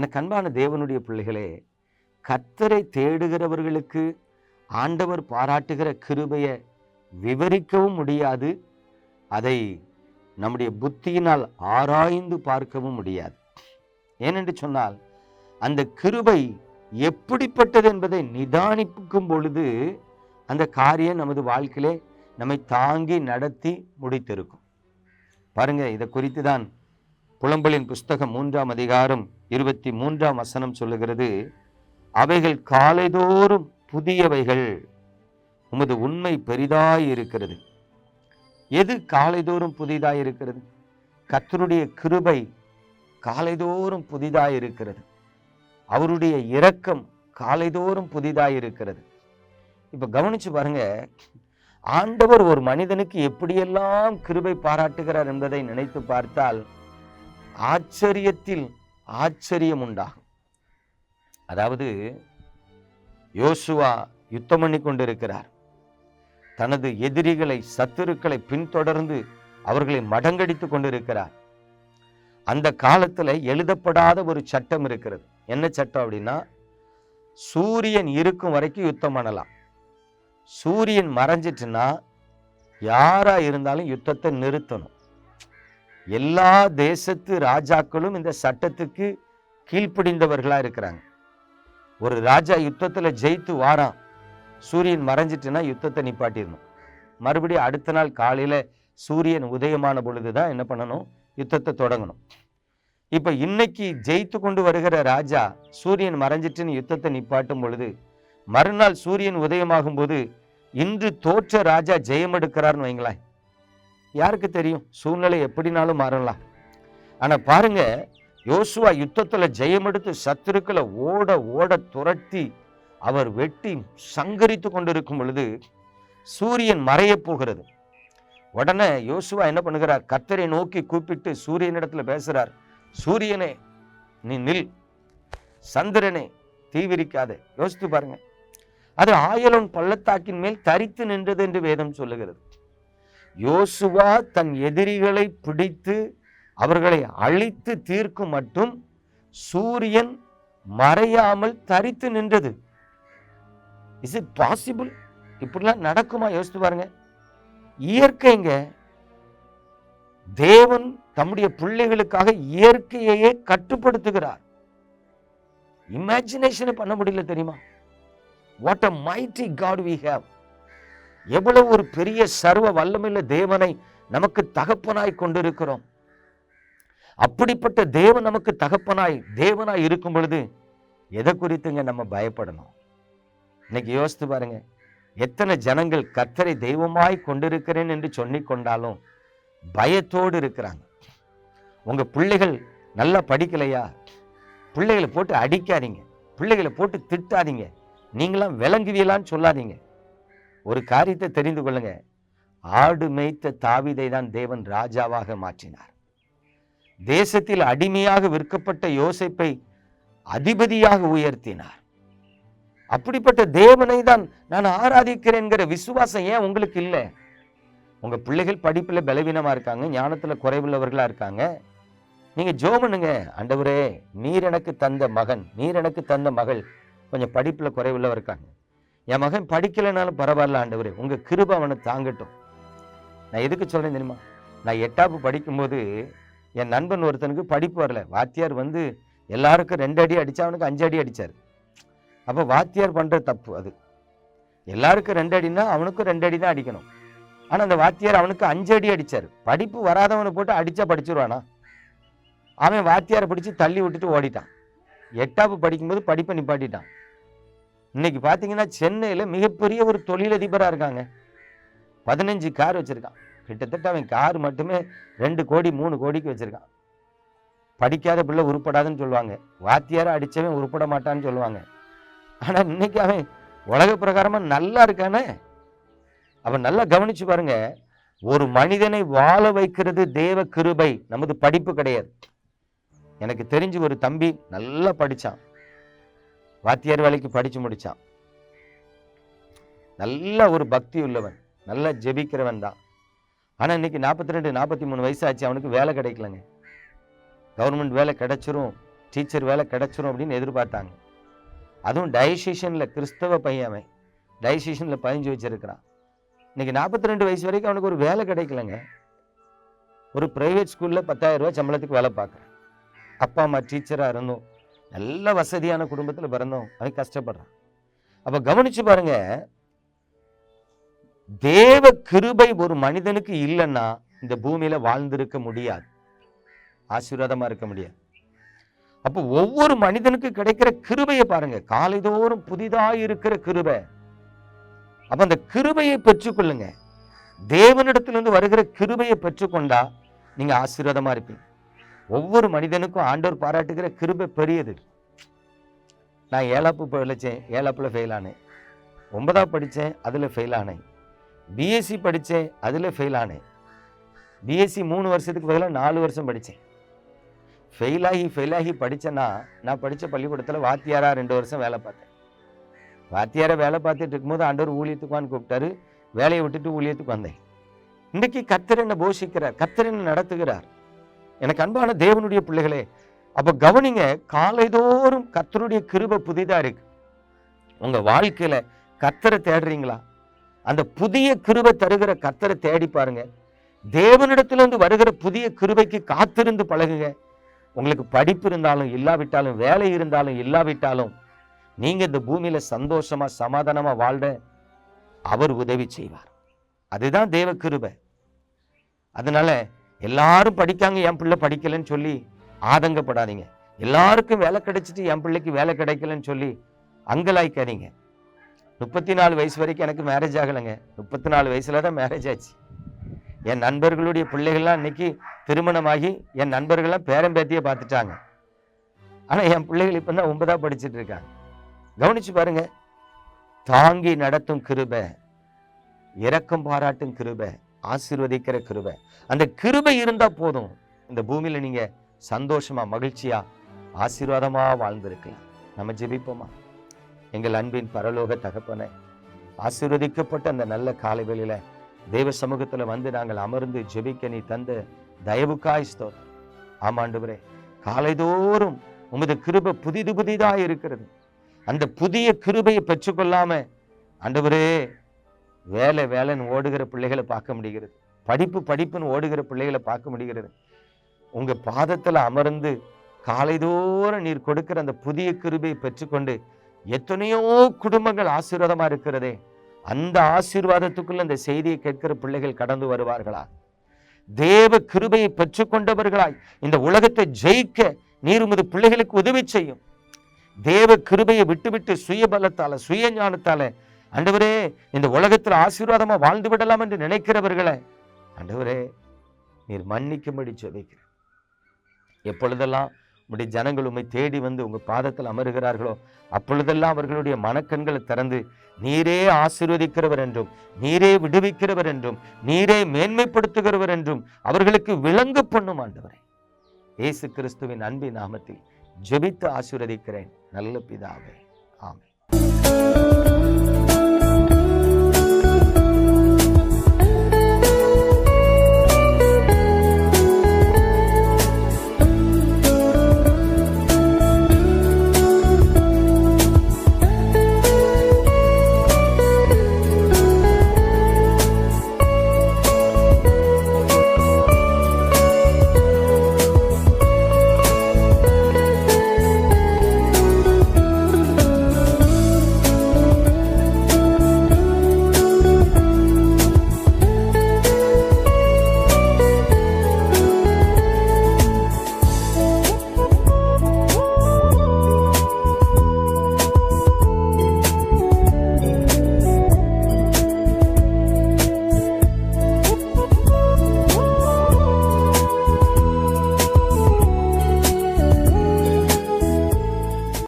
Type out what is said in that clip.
எனக்கு அன்பான தேவனுடைய பிள்ளைகளே கத்தரை தேடுகிறவர்களுக்கு ஆண்டவர் பாராட்டுகிற கிருபையை விவரிக்கவும் முடியாது. அதை நம்முடைய புத்தியினால் ஆராய்ந்து பார்க்கவும் முடியாது. ஏனென்று சொன்னால் அந்த கிருபை எப்படிப்பட்டது என்பதை நிதானிக்கும் பொழுது அந்த காரியம் நமது வாழ்க்கையிலே நம்மை தாங்கி நடத்தி முடித்திருக்கும். பாருங்க இதை குறித்து தான் புலம்பலின் புஸ்தகம் மூன்றாம் அதிகாரம் இருபத்தி மூன்றாம் வசனம் சொல்லுகிறது அவைகள் காலைதோறும் புதியவைகள் உமது உண்மை பெரிதாய் இருக்கிறது எது காலைதோறும் புதிதாய் இருக்கிறது கத்தருடைய கிருபை காலைதோறும் புதிதாய் இருக்கிறது அவருடைய இரக்கம் காலைதோறும் புதிதாய் இருக்கிறது இப்போ கவனிச்சு பாருங்க ஆண்டவர் ஒரு மனிதனுக்கு எப்படியெல்லாம் கிருபை பாராட்டுகிறார் என்பதை நினைத்து பார்த்தால் ஆச்சரியத்தில் ஆச்சரியம் உண்டாகும் அதாவது யோசுவா யுத்தம் பண்ணி கொண்டிருக்கிறார். தனது எதிரிகளை சத்துருக்களை பின்தொடர்ந்து அவர்களை மடங்கடித்து கொண்டிருக்கிறார். அந்த காலத்தில் எழுதப்படாத ஒரு சட்டம் இருக்கிறது. என்ன சட்டம் அப்படின்னா சூரியன் இருக்கும் வரைக்கும் யுத்தம் பண்ணலாம். சூரியன் மறைஞ்சிட்டுன்னா யாரா இருந்தாலும் யுத்தத்தை நிறுத்தணும். எல்லா தேசத்து ராஜாக்களும் இந்த சட்டத்துக்கு கீழ்ப்படிந்தவர்களாக இருக்கிறாங்க. ஒரு ராஜா யுத்தத்தில் ஜெயித்து வாரான். சூரியன் மறைஞ்சிட்டுன்னா யுத்தத்தை நிப்பாட்டிடணும். மறுபடியும் அடுத்த நாள் காலையில் சூரியன் உதயமான பொழுதுதான் என்ன பண்ணணும்? யுத்தத்தை தொடங்கணும். இப்போ இன்னைக்கு ஜெயித்து கொண்டு வருகிற ராஜா சூரியன் மறைஞ்சிட்டுன்னு யுத்தத்தை நிப்பாட்டும் பொழுது மறுநாள் சூரியன் உதயமாகும் போது இன்று தோற்ற ராஜா ஜெயம் எடுக்கிறார்னு வைங்களேன். யாருக்கு தெரியும்? சூழ்நிலை எப்படினாலும் மாறலாம். ஆனால் பாருங்க யோசுவா யுத்தத்தில் ஜெயமெடுத்து சத்துருக்களை ஓட ஓட துரத்தி அவர் வெட்டி சங்கரித்து கொண்டிருக்கும் பொழுது சூரியன் மறைய போகிறது. உடனே யோசுவா என்ன பண்ணுகிறார்? கத்தரை நோக்கி கூப்பிட்டு சூரியனிடத்தில் பேசுகிறார் சூரியனே நீ நில். சந்திரனே தீவிரிக்காதே யோசித்து பாருங்க. அது ஆயலோன் பள்ளத்தாக்கின் மேல் தரித்து நின்றது என்று வேதம் சொல்லுகிறது. யோசுவா தன் எதிரிகளை பிடித்து அவர்களை அழித்து தீர்க்கும் மட்டும் சூரியன் மறையாமல் தரித்து நின்றது. இஸ் இட் பாசிபிள் இப்படிலாம் நடக்குமா? யோசித்து பாருங்க. இயற்கைங்க தேவன் தம்முடைய பிள்ளைகளுக்காக இயற்கையையே கட்டுப்படுத்துகிறார். இமேஜினேஷனை பண்ண முடியல தெரியுமா? What a mighty God we have எவ்வளவு ஒரு பெரிய சர்வ வல்லமையில தேவனை நமக்கு தகப்பனாய் கொண்டிருக்கிறோம். அப்படிப்பட்ட தேவன் நமக்கு தகப்பனாய் தேவனாய் இருக்கும் பொழுது எதை குறித்துங்க நம்ம பயப்படணும்? இன்னைக்கு யோசித்து பாருங்க. எத்தனை ஜனங்கள் கத்தரை தெய்வமாய் கொண்டிருக்கிறேன் என்று சொல்லி கொண்டாலும் பயத்தோடு இருக்கிறாங்க. உங்க பிள்ளைகள் நல்லா படிக்கலையா? பிள்ளைகளை போட்டு அடிக்காதீங்க. பிள்ளைகளை போட்டு திட்டாதீங்க. நீங்களாம் விளங்குவீங்களான்னு சொல்லாதீங்க. ஒரு காரியத்தை தெரிந்து கொள்ளுங்க. ஆடு மேய்த்த தாவிதை தான் தேவன் ராஜாவாக மாற்றினார். தேசத்தில் அடிமையாக விற்கப்பட்ட யோசிப்பை அதிபதியாக உயர்த்தினார். அப்படிப்பட்ட தேவனை தான் நான் ஆராதிக்கிறேன்கிற விசுவாசம் ஏன் உங்களுக்கு இல்லை? உங்க பிள்ளைகள் படிப்பில் பலவீனமா இருக்காங்க ஞானத்துல குறைவுள்ளவர்களா இருக்காங்க. நீங்க ஜோ பண்ணுங்க ஆண்டவரே நீர் எனக்கு தந்த மகன் நீர் எனக்கு தந்த மகள் கொஞ்சம் படிப்பில் குறைவுள்ளவர் இருக்காங்க. என் மகன் படிக்கலைனாலும் பரவாயில்ல ஆண்டவர். உங்கள் கிருப அவனை தாங்கட்டும். நான் எதுக்கு சொல்கிறேன் தெரியுமா? நான் எட்டாப்பு படிக்கும்போது என் நண்பன் ஒருத்தனுக்கு படிப்பு வரல. வாத்தியார் வந்து எல்லாருக்கும் ரெண்டு அடி அடித்தா அவனுக்கு அஞ்சு அடி அடிச்சார். அப்போ வாத்தியார் பண்ணுற தப்பு அது. எல்லாருக்கும் ரெண்டு அடினா அவனுக்கும் ரெண்டு அடி தான் அடிக்கணும். ஆனால் அந்த வாத்தியார் அவனுக்கு அஞ்சு அடி அடித்தார் படிப்பு வராதவனை போட்டு அடித்தா படிச்சிருவானா? அவன் வாத்தியாரை பிடிச்சி தள்ளி விட்டுட்டு ஓடிட்டான். எட்டாப்பு படிக்கும்போது படிப்பை நிப்பாட்டிட்டான். இன்னைக்கு பார்த்தீங்கன்னா சென்னையில் மிகப்பெரிய ஒரு தொழிலதிபராக இருக்காங்க. பதினஞ்சு கார் வச்சுருக்கான். கிட்டத்தட்ட அவன் கார் மட்டுமே ரெண்டு கோடி மூணு கோடிக்கு வச்சுருக்கான். படிக்காத பிள்ளை உருப்படாதுன்னு சொல்லுவாங்க. வாத்தியாரை அடித்தவன் உருப்பட மாட்டான்னு சொல்லுவாங்க. ஆனால் இன்னைக்கு அவன் உலக பிரகாரமாக நல்லா இருக்கானே. அவன் நல்லா கவனிச்சு பாருங்க. ஒரு மனிதனை வாழ வைக்கிறது தேவ கிருபை நமது படிப்பு கிடையாது. எனக்கு தெரிஞ்சு ஒரு தம்பி நல்லா படித்தான் வாத்தியார் வேலைக்கு படிச்சு முடிச்சான். நல்ல ஒரு பக்தி உள்ளவன் நல்லா ஜெபிக்கிறவன் தான். ஆனா இன்னைக்கு நாற்பத்தி ரெண்டு நாற்பத்தி மூணு வயசு ஆச்சு அவனுக்கு வேலை கிடைக்கலங்க. கவர்மெண்ட் வேலை கிடைச்சிரும் டீச்சர் வேலை கிடைச்சிரும் அப்படின்னு எதிர்பார்த்தாங்க. அதுவும் டயசிஷனில் கிறிஸ்தவ பையன் அவன். டயசிஷனில் பதிஞ்சு வச்சிருக்கிறான். இன்னைக்கு நாற்பத்தி ரெண்டு வயசு வரைக்கும் அவனுக்கு ஒரு வேலை கிடைக்கலங்க. ஒரு ப்ரைவேட் ஸ்கூலில் பத்தாயிரம் ரூபாய் சம்பளத்துக்கு வேலை பார்க்குறான். அப்பா அம்மா டீச்சராக இருந்தோம் நல்ல வசதியான குடும்பத்தில் பிறந்தோம். அவன் கஷ்டப்படுறான். அப்போ கவனிச்சு பாருங்க. தேவ கிருபை ஒரு மனிதனுக்கு இல்லைன்னா இந்த பூமியில வாழ்ந்திருக்க முடியாது. ஆசீர்வாதமா இருக்க முடியாது. அப்போ ஒவ்வொரு மனிதனுக்கு கிடைக்கிற கிருபையை பாருங்க. காலைதோறும் புதிதாக இருக்கிற கிருபை. அப்ப அந்த கிருபையை பெற்றுக்கொள்ளுங்க. தேவனிடத்திலிருந்து வருகிற கிருபையை பெற்றுக்கொண்டா நீங்க ஆசீர்வாதமா இருப்பீங்க. ஒவ்வொரு மனிதனுக்கும் ஆண்டவர் பாராட்டுகிற கிருபை பெரியது. நான் ஏழாப்பு படித்தேன் ஏழாப்பில் ஃபெயில் ஆனேன். ஒன்பதாம் படித்தேன் அதில் ஃபெயில் ஆனேன். பிஎஸ்சி படித்தேன் அதில் ஃபெயில் ஆனேன். பிஎஸ்சி மூணு வருஷத்துக்கு பதிலாக நாலு வருஷம் படித்தேன் ஃபெயிலாகி ஃபெயிலாகி படித்தேன்னா நான் படித்த பள்ளிக்கூடத்தில் வாத்தியாராக ரெண்டு வருஷம் வேலை பார்த்தேன். வாத்தியாரை வேலை பார்த்துட்டு இருக்கும்போது ஆண்டவர் ஊழியத்துக்குவான்னு கூப்பிட்டாரு. வேலையை விட்டுட்டு ஊழியத்துக்கு வந்தேன். இன்றைக்கி கத்திரனை போஷிக்கிறார் கத்திரனை நடத்துகிறார். எனக்கு அன்பான தேவனுடைய பிள்ளைகளே அப்போ கவனிங்க காலைதோறும் கத்தருடைய கிருபை புதிதாக இருக்கு. உங்கள் வாழ்க்கையில் கத்தரை தேடுறீங்களா? அந்த புதிய கிருபை தருகிற கத்தரை தேடி பாருங்க. தேவனிடத்திலிருந்து வருகிற புதிய கிருபைக்கு காத்திருந்து பழகுங்க. உங்களுக்கு படிப்பு இருந்தாலும் இல்லாவிட்டாலும் வேலை இருந்தாலும் இல்லாவிட்டாலும் நீங்கள் இந்த பூமியில் சந்தோஷமாக சமாதானமாக வாழ்ற அவர் உதவி செய்வார். அதுதான் தேவ கிருபை. அதனால எல்லாரும் படிக்காங்க என் பிள்ளை படிக்கலைன்னு சொல்லி ஆதங்கப்படாதீங்க. எல்லாருக்கும் வேலை கிடைச்சிட்டு என் பிள்ளைக்கு வேலை கிடைக்கலன்னு சொல்லி அங்கலாய்க்காதீங்க. முப்பத்தி நாலு வயசு வரைக்கும் எனக்கு மேரேஜ் ஆகலைங்க. முப்பத்தி நாலு வயசுல தான் மேரேஜ் ஆச்சு. என் நண்பர்களுடைய பிள்ளைகள்லாம் இன்னைக்கு திருமணமாகி என் நண்பர்கள்லாம் பேரம்பேத்தியை பார்த்துட்டாங்க. ஆனால் என் பிள்ளைகள் இப்போ தான் ஒன்பதா படிச்சுட்டு இருக்காங்க. கவனிச்சு பாருங்க. தாங்கி நடத்தும் கிருபை இரக்கம் பாராட்டும் கிருபை ஆசீர்வதிக்கிற கிருபை. அந்த கிருபை இருந்தா போதும். இந்த பூமியில நீங்க சந்தோஷமா மகிழ்ச்சியா ஆசீர்வாதமாக வாழ்ந்திருக்கலாம். நம்ம ஜெபிப்போமா? எங்கள் அன்பின் பரலோக தகப்பனை ஆசீர்வதிக்கப்பட்ட அந்த நல்ல காலை வேளையில தேவ சமூகத்துல வந்து நாங்கள் அமர்ந்து ஜெபிக்க நீ தந்த தயவுக்காய் ஸ்தோத்திரம். ஆமாண்டுவரே காலைதோறும் உமது கிருபை புதிது புதிதாக இருக்கிறது. அந்த புதிய கிருபையை பெற்றுக்கொள்ளாம ஆண்டவரே வேலை வேலைன்னு ஓடுகிற பிள்ளைகளை பார்க்க முடிகிறது. படிப்பு படிப்புன்னு ஓடுகிற பிள்ளைகளை பார்க்க முடிகிறது. உங்க பாதத்துல அமர்ந்து காலைதோறும் நீர் கொடுக்கிற அந்த புதிய கிருபையை பெற்றுக்கொண்டு எத்தனையோ குடும்பங்கள் ஆசீர்வாதமா இருக்கிறதே. அந்த ஆசீர்வாதத்துக்குள்ள அந்த செய்தியை கேட்கிற பிள்ளைகள் கடந்து வருவார்களா? தேவ கிருபையை பெற்றுக்கொண்டவர்களாய் இந்த உலகத்தை ஜெயிக்க நீர் உமது பிள்ளைகளுக்கு உதவி செய்யும். தேவ கிருபையை விட்டுவிட்டு சுய பலத்தால சுய ஞானத்தால ஆண்டவரே இந்த உலகத்தில் ஆசீர்வாதமா வாழ்ந்து விடலாம் என்று நினைக்கிறவர்களை ஆண்டவரே நீர் மன்னிக்கும்படி ஜெபிக்கிறேன் எப்பொழுதெல்லாம் உம்முடைய ஜனங்கள் உண்மை தேடி வந்து உங்க பாதத்தில் அமருகிறார்களோ அப்பொழுதெல்லாம் அவர்களுடைய மனக்கண்களை திறந்து நீரே ஆசீர்வதிக்கிறவர் என்றும் நீரே விடுவிக்கிறவர் என்றும் நீரே மேன்மைப்படுத்துகிறவர் என்றும் அவர்களுக்கு விளங்கு பண்ணும் ஆண்டவரே. இயேசு கிறிஸ்துவின் அன்பின் நாமத்தில் ஜெபித்து ஆசீர்வதிக்கிறேன். நல்ல பிதாவே. ஆமென்.